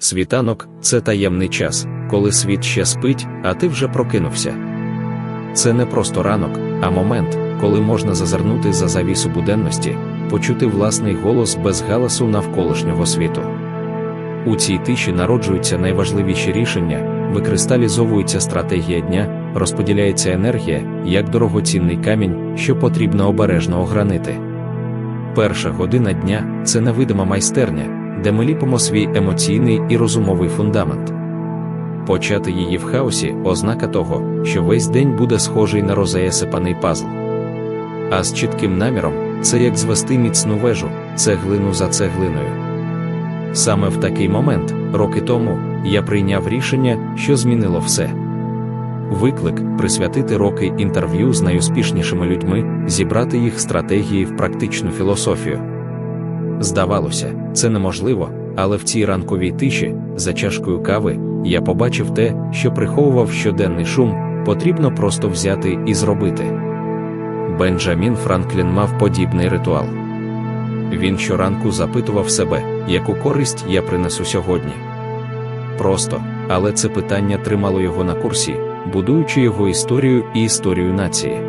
Світанок це таємний час, коли світ ще спить, а ти вже прокинувся. Це не просто ранок, а момент, коли можна зазирнути за завісу буденності, почути власний голос без галасу навколишнього світу. У цій тиші народжуються найважливіші рішення, викристалізовується стратегія дня, розподіляється енергія, як дорогоцінний камінь, що потрібно обережно огранити. Перша година дня це невидима майстерня, де ми ліпимо свій емоційний і розумовий фундамент. Почати її в хаосі ознака того, що весь день буде схожий на розеясипаний пазл. А з чітким наміром це як звести міцну вежу, цеглину за цеглиною. Саме в такий момент, роки тому, я прийняв рішення, що змінило все. Виклик присвятити роки інтерв'ю з найуспішнішими людьми, зібрати їх стратегії в практичну філософію. Здавалося, це неможливо, але в цій ранковій тиші, за чашкою кави, я побачив те, що приховував щоденний шум, потрібно просто взяти і зробити. Бенджамін Франклін мав подібний ритуал. Він щоранку запитував себе, яку користь я принесу сьогодні. Просто, але це питання тримало його на курсі, будуючи його історію і історію нації.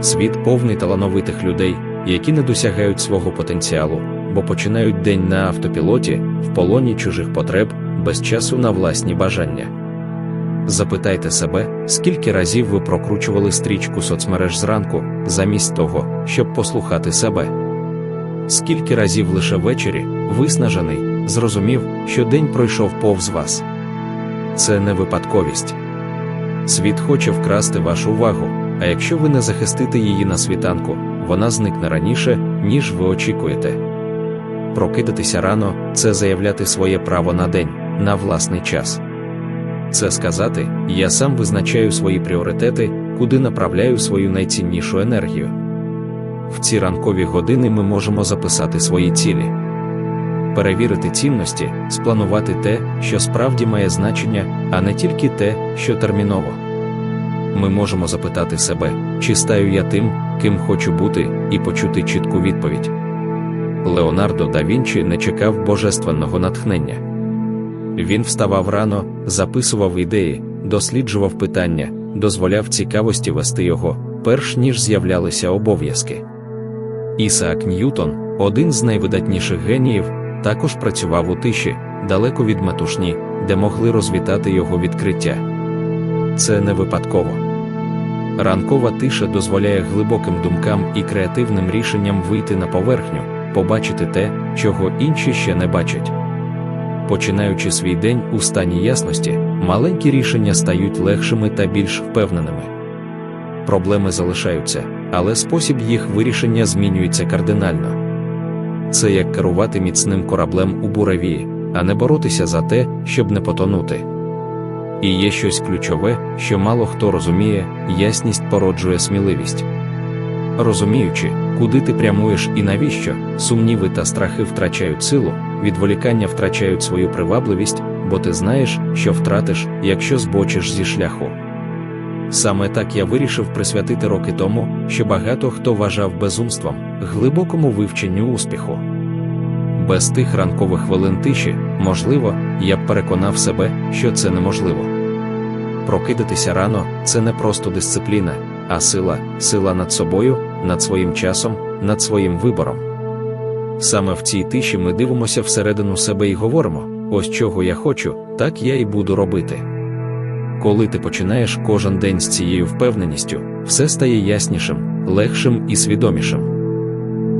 Світ повний талановитих людей, які не досягають свого потенціалу, бо починають день на автопілоті, в полоні чужих потреб, без часу на власні бажання. Запитайте себе, скільки разів ви прокручували стрічку соцмереж зранку, замість того, щоб послухати себе. Скільки разів лише ввечері, виснажений, зрозумів, що день пройшов повз вас. Це не випадковість. Світ хоче вкрасти вашу увагу, а якщо ви не захистите її на світанку, вона зникне раніше, ніж ви очікуєте. Прокидатися рано це заявляти своє право на день, на власний час. Це сказати, я сам визначаю свої пріоритети, куди направляю свою найціннішу енергію. В ці ранкові години ми можемо записати свої цілі, перевірити цінності, спланувати те, що справді має значення, а не тільки те, що терміново. Ми можемо запитати себе, чи стаю я тим, ким хочу бути, і почути чітку відповідь. Леонардо да Вінчі не чекав божественного натхнення. Він вставав рано, записував ідеї, досліджував питання, дозволяв цікавості вести його, перш ніж з'являлися обов'язки. Ісаак Ньютон, один з найвидатніших геніїв, також працював у тиші, далеко від метушні, де могли розвітати його відкриття. Це не випадково. Ранкова тиша дозволяє глибоким думкам і креативним рішенням вийти на поверхню, побачити те, чого інші ще не бачать. Починаючи свій день у стані ясності, маленькі рішення стають легшими та більш впевненими. Проблеми залишаються, але спосіб їх вирішення змінюється кардинально. Це як керувати міцним кораблем у буравії, а не боротися за те, щоб не потонути. І є щось ключове, що мало хто розуміє, ясність породжує сміливість. Розуміючи, куди ти прямуєш і навіщо, сумніви та страхи втрачають силу, відволікання втрачають свою привабливість, бо ти знаєш, що втратиш, якщо збочиш зі шляху. Саме так я вирішив присвятити роки тому, що багато хто вважав безумством, глибокому вивченню успіху. Без тих ранкових хвилин тиші, можливо, я б переконав себе, що це неможливо. Прокидатися рано це не просто дисципліна, а сила, сила над собою, над своїм часом, над своїм вибором. Саме в цій тиші ми дивимося всередину себе і говоримо: ось чого я хочу, так я і буду робити. Коли ти починаєш кожен день з цією впевненістю, все стає яснішим, легшим і свідомішим.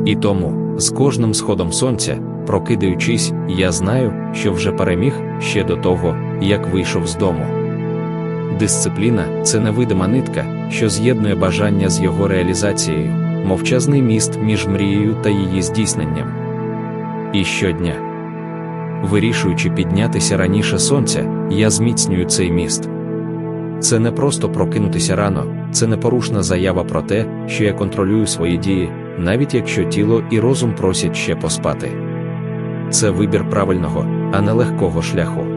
І тому, з кожним сходом сонця, прокидаючись, я знаю, що вже переміг ще до того, як вийшов з дому. Дисципліна це невидима нитка, що з'єднує бажання з його реалізацією, мовчазний міст між мрією та її здійсненням. І щодня, вирішуючи піднятися раніше сонця, я зміцнюю цей міст. Це не просто прокинутися рано, це непорушна заява про те, що я контролюю свої дії, навіть якщо тіло і розум просять ще поспати. Це вибір правильного, а не легкого шляху.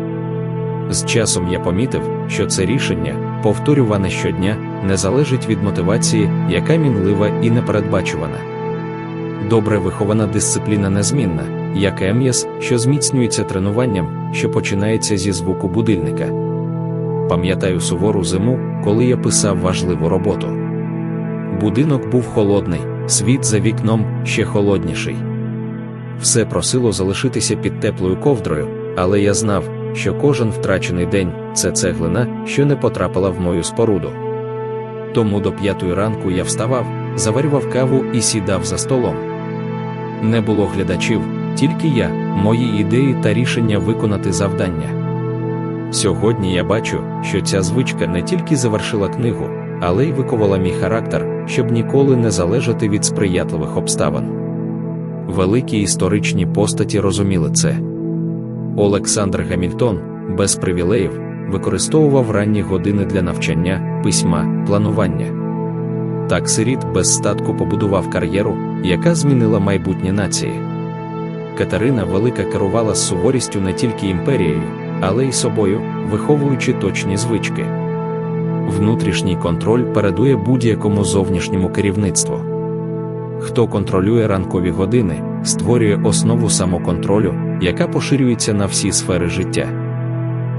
З часом я помітив, що це рішення, повторюване щодня, не залежить від мотивації, яка мінлива і непередбачувана. Добре вихована дисципліна незмінна, як ем'яс, що зміцнюється тренуванням, що починається зі звуку будильника. Пам'ятаю сувору зиму, коли я писав важливу роботу. Будинок був холодний, світ за вікном ще холодніший. Все просило залишитися під теплою ковдрою, але я знав, що кожен втрачений день це цеглина, що не потрапила в мою споруду. Тому до п'ятої ранку я вставав, заварював каву і сідав за столом. Не було глядачів, тільки я, мої ідеї та рішення виконати завдання. Сьогодні я бачу, що ця звичка не тільки завершила книгу, але й виковала мій характер, щоб ніколи не залежати від сприятливих обставин. Великі історичні постаті розуміли це. Олександр Гамільтон, без привілеїв, використовував ранні години для навчання, письма, планування. Так сиріт без статку побудував кар'єру, яка змінила майбутнє нації. Катерина Велика керувала з суворістю не тільки імперією, але й собою, виховуючи точні звички. Внутрішній контроль передує будь-якому зовнішньому керівництву. Хто контролює ранкові години, створює основу самоконтролю, яка поширюється на всі сфери життя.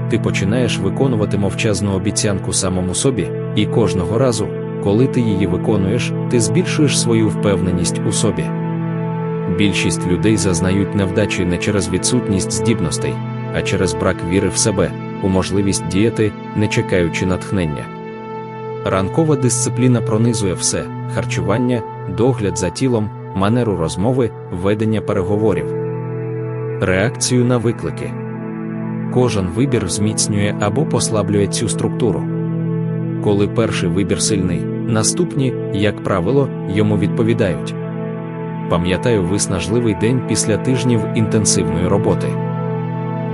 Ти починаєш виконувати мовчазну обіцянку самому собі, і кожного разу, коли ти її виконуєш, ти збільшуєш свою впевненість у собі. Більшість людей зазнають невдачі не через відсутність здібностей, а через брак віри в себе, у можливість діяти, не чекаючи натхнення. Ранкова дисципліна пронизує все харчування, догляд за тілом, манеру розмови, ведення переговорів, реакцію на виклики. Кожен вибір зміцнює або послаблює цю структуру. Коли перший вибір сильний, наступні, як правило, йому відповідають. Пам'ятаю виснажливий день після тижнів інтенсивної роботи.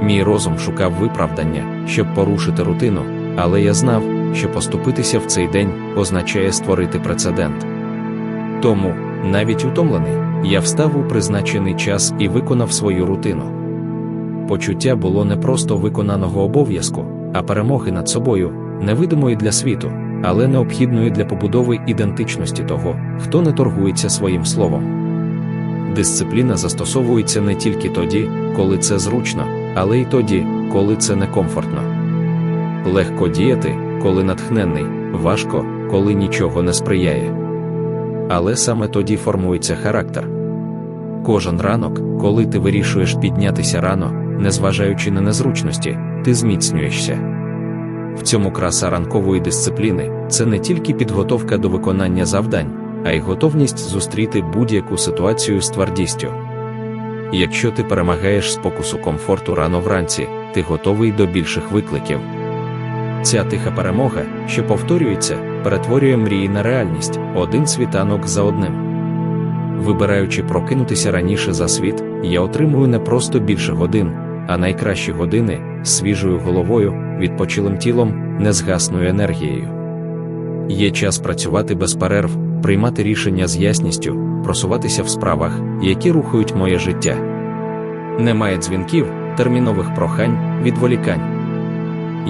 Мій розум шукав виправдання, щоб порушити рутину, але я знав, що поступитися в цей день означає створити прецедент. Тому, навіть утомлений, я встав у призначений час і виконав свою рутину. Почуття було не просто виконаного обов'язку, а перемоги над собою, невидимої для світу, але необхідної для побудови ідентичності того, хто не торгується своїм словом. Дисципліна застосовується не тільки тоді, коли це зручно, але й тоді, коли це некомфортно. Легко діяти, коли натхненний, важко, коли нічого не сприяє. Але саме тоді формується характер. Кожен ранок, коли ти вирішуєш піднятися рано, незважаючи на незручності, ти зміцнюєшся. В цьому краса ранкової дисципліни це не тільки підготовка до виконання завдань, а й готовність зустріти будь-яку ситуацію з твердістю. Якщо ти перемагаєш спокусу комфорту рано вранці, ти готовий до більших викликів. Ця тиха перемога, що повторюється, перетворює мрії на реальність один світанок за одним. Вибираючи прокинутися раніше за світ, я отримую не просто більше годин, а найкращі години свіжою головою, відпочилим тілом, незгасною енергією. Є час працювати без перерв, приймати рішення з ясністю, просуватися в справах, які рухають моє життя. Немає дзвінків, термінових прохань, відволікань.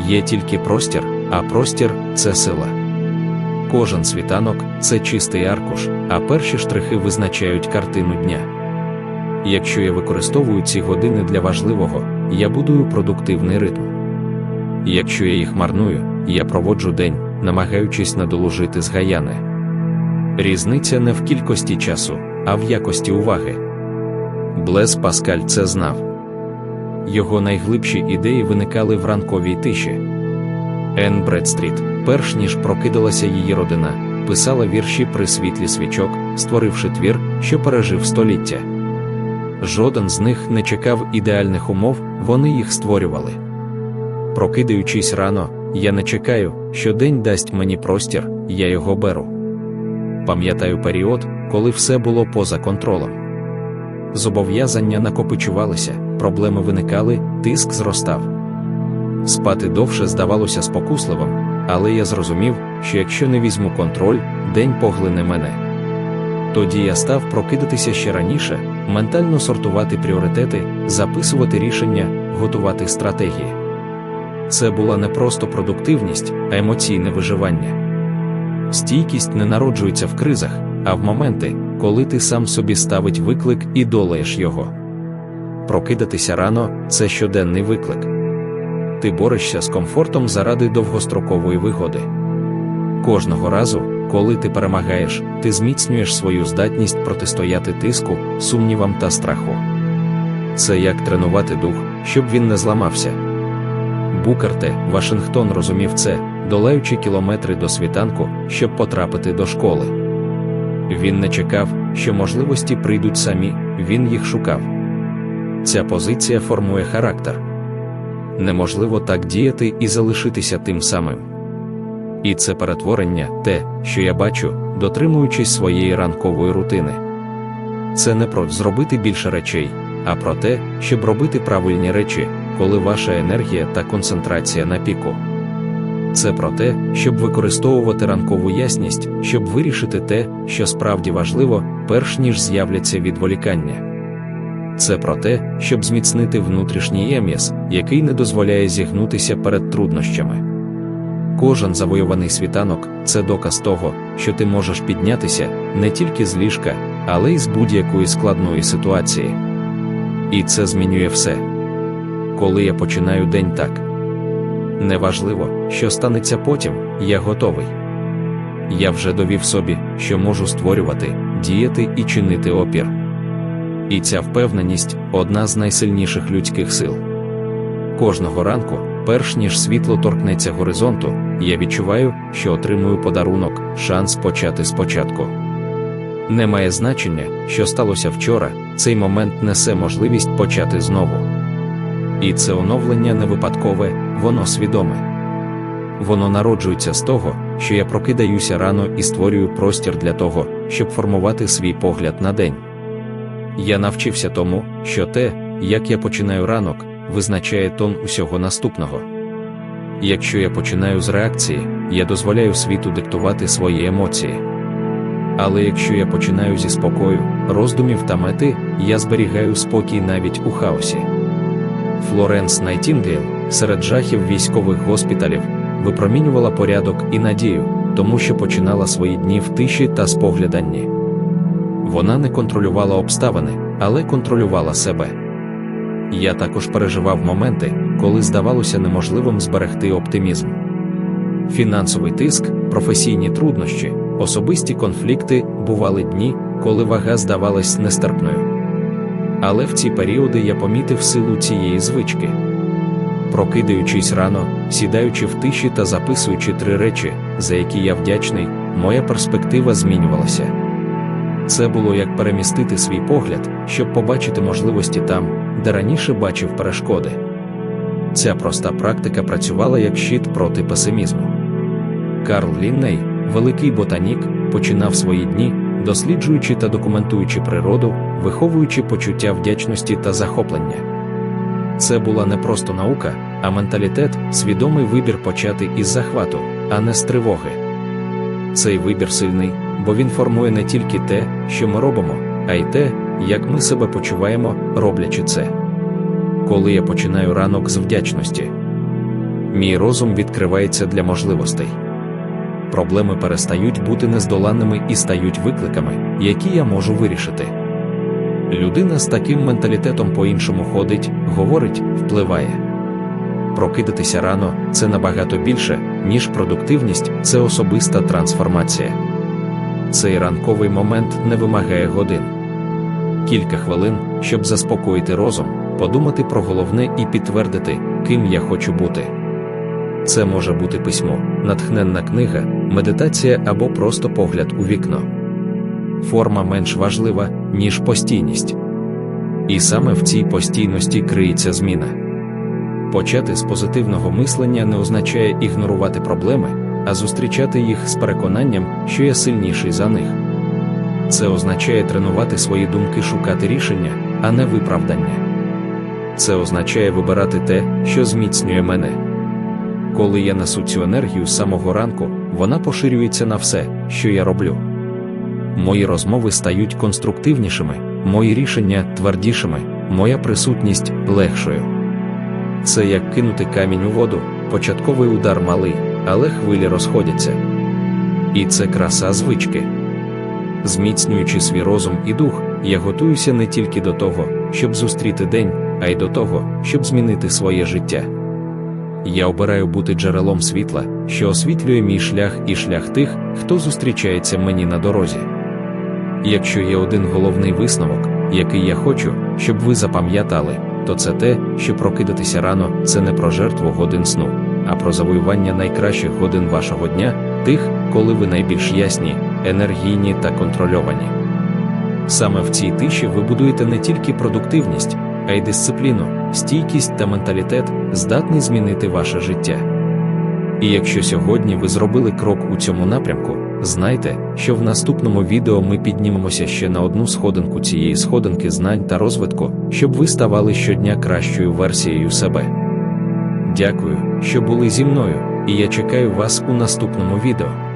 Є тільки простір, а простір це сила. Кожен світанок це чистий аркуш, а перші штрихи визначають картину дня. Якщо я використовую ці години для важливого, я будую продуктивний ритм. Якщо я їх марную, я проводжу день, намагаючись надолужити згаяне. Різниця не в кількості часу, а в якості уваги. Блес Паскаль це знав. Його найглибші ідеї виникали в ранковій тиші. Енн Бредстріт, перш ніж прокидалася її родина, писала вірші при світлі свічок, створивши твір, що пережив століття. Жоден з них не чекав ідеальних умов, вони їх створювали. Прокидаючись рано, я не чекаю, що день дасть мені простір, я його беру. Пам'ятаю період, коли все було поза контролем. Зобов'язання накопичувалися, проблеми виникали, тиск зростав. Спати довше здавалося спокусливим, але я зрозумів, що якщо не візьму контроль, день поглине мене. Тоді я став прокидатися ще раніше, ментально сортувати пріоритети, записувати рішення, готувати стратегії. Це була не просто продуктивність, а емоційне виживання. Стійкість не народжується в кризах, а в моменти, коли ти сам собі ставить виклик і долаєш його. прокидатися рано це щоденний виклик. Ти борешся з комфортом заради довгострокової вигоди. Кожного разу, коли ти перемагаєш, ти зміцнюєш свою здатність протистояти тиску, сумнівам та страху. Це як тренувати дух, щоб він не зламався. Букарте, Вашингтон розумів це, долаючи кілометри до світанку, щоб потрапити до школи. Він не чекав, що можливості прийдуть самі, він їх шукав. Ця позиція формує характер. Неможливо так діяти і залишитися тим самим. І це перетворення, те, що я бачу, дотримуючись своєї ранкової рутини. Це не про зробити більше речей, а про те, щоб робити правильні речі, коли ваша енергія та концентрація на піку. Це про те, щоб використовувати ранкову ясність, щоб вирішити те, що справді важливо, перш ніж з'являться відволікання. Це про те, щоб зміцнити внутрішній єм'яс, який не дозволяє зігнутися перед труднощами. Кожен завоюваний світанок це доказ того, що ти можеш піднятися не тільки з ліжка, але й з будь-якої складної ситуації. І це змінює все. Коли я починаю день так. Неважливо, що станеться потім, я готовий. Я вже довів собі, що можу створювати, діяти і чинити опір. І ця впевненість одна з найсильніших людських сил. Кожного ранку, перш ніж світло торкнеться горизонту, я відчуваю, що отримую подарунок, шанс почати спочатку. Немає значення, що сталося вчора, цей момент несе можливість почати знову. І це оновлення не випадкове, воно свідоме. Воно народжується з того, що я прокидаюся рано і створюю простір для того, щоб формувати свій погляд на день. Я навчився тому, що те, як я починаю ранок, визначає тон усього наступного. Якщо я починаю з реакції, я дозволяю світу диктувати свої емоції. Але якщо я починаю зі спокою, роздумів та мети, я зберігаю спокій навіть у хаосі. Флоренс Найтінгейл серед жахів військових госпіталів випромінювала порядок і надію, тому що починала свої дні в тиші та спогляданні. Вона не контролювала обставини, але контролювала себе. Я також переживав моменти, коли здавалося неможливим зберегти оптимізм. Фінансовий тиск, професійні труднощі, особисті конфлікти бували дні, коли вага здавалась нестерпною. Але в ці періоди я помітив силу цієї звички. Прокидаючись рано, сідаючи в тиші та записуючи три речі, за які я вдячний, моя перспектива змінювалася. Це було як перемістити свій погляд, щоб побачити можливості там, де раніше бачив перешкоди. Ця проста практика працювала як щит проти песимізму. Карл Лінней, великий ботанік, починав свої дні, досліджуючи та документуючи природу, виховуючи почуття вдячності та захоплення. Це була не просто наука, а менталітет, свідомий вибір почати із захвату, а не з тривоги. Цей вибір сильний, бо він формує не тільки те, що ми робимо, а й те, як ми себе почуваємо, роблячи це. Коли я починаю ранок з вдячності, мій розум відкривається для можливостей. Проблеми перестають бути нездоланними і стають викликами, які я можу вирішити. Людина з таким менталітетом по-іншому ходить, говорить, впливає. Прокидатися рано це набагато більше, ніж продуктивність, це особиста трансформація. Цей ранковий момент не вимагає годин. Кілька хвилин, щоб заспокоїти розум, подумати про головне і підтвердити, ким я хочу бути. Це може бути письмо, натхненна книга, медитація або просто погляд у вікно. Форма менш важлива, ніж постійність. І саме в цій постійності криється зміна. Почати з позитивного мислення не означає ігнорувати проблеми, а зустрічати їх з переконанням, що я сильніший за них. Це означає тренувати свої думки шукати рішення, а не виправдання. Це означає вибирати те, що зміцнює мене. Коли я несу цю енергію з самого ранку, вона поширюється на все, що я роблю. Мої розмови стають конструктивнішими, мої рішення твердішими, моя присутність легшою. Це як кинути камінь у воду, початковий удар малий, але хвилі розходяться. І це краса звички. Зміцнюючи свій розум і дух, я готуюся не тільки до того, щоб зустріти день, а й до того, щоб змінити своє життя. Я обираю бути джерелом світла, що освітлює мій шлях і шлях тих, хто зустрічається мені на дорозі. Якщо є один головний висновок, який я хочу, щоб ви запам'ятали, то це те, що прокидатися рано це не про жертву годин сну, а про завоювання найкращих годин вашого дня, тих, коли ви найбільш ясні, енергійні та контрольовані. Саме в цій тиші ви будуєте не тільки продуктивність, а й дисципліну, стійкість та менталітет, здатні змінити ваше життя. І якщо сьогодні ви зробили крок у цьому напрямку, знайте, що в наступному відео ми піднімемося ще на одну сходинку цієї сходинки знань та розвитку, щоб ви ставали щодня кращою версією себе. Дякую, що були зі мною, і я чекаю вас у наступному відео.